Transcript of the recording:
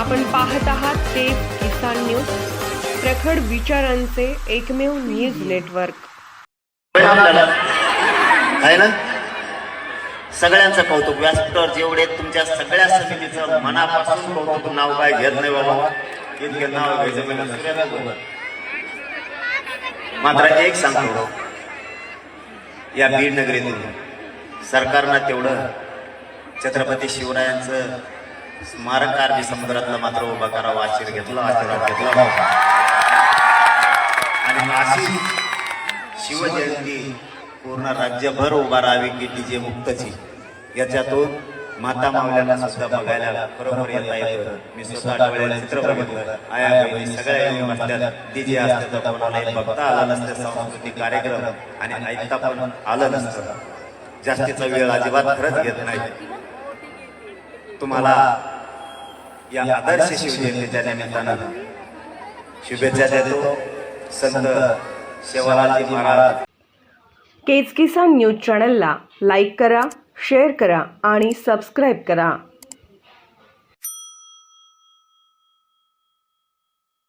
आपण पाहत आहात ते किसान न्यूज प्रखड विचारांचे एकमेव न्यूज नेटवर्क. आहे ना? सगळ्यांचं कौतुक व्यासपीठावर जेवढे तुमच्या सगळ्या समितीचं मनापासून कौतुक नाव काय घेत नाही बाबा. इतके नाव घ्यायचं मात्र एक सांगतो. या बीड नगरीतून सरकारनं तेवढं छत्रपती शिवरायांचं स्मारक अरबी समुद्रातलं मात्र उभा करावा आशीर्वाद घेतला आशीर्वाद घेतला. होता आणि अशी शिवजयंती पूर्ण राज्यभर उभा राहावी की डीजे मुक्तची. याच्यातून माता मावल्याला सुद्धा बघायला बरोबर येता येतं मी स्वतः डोळ्याने चित्र बघितलं. आया बहिणी सगळ्या येऊन बसल्यात. डीजे असते तर कोणालाही बघता आला नसतं सांस्कृतिक कार्यक्रम आणि ऐकता पण आलं नसतं. जास्तीचा वेळ अजिबात खरंच घेत नाही. तुम्हाला या आदर्श शिवजयंतीच्या निमित्तानं शुभेच्छा देतो संत शेवालाजी महाराज. केज किसान न्यूज चॅनलला लाईक करा शेअर करा आणि सबस्क्राईब करा.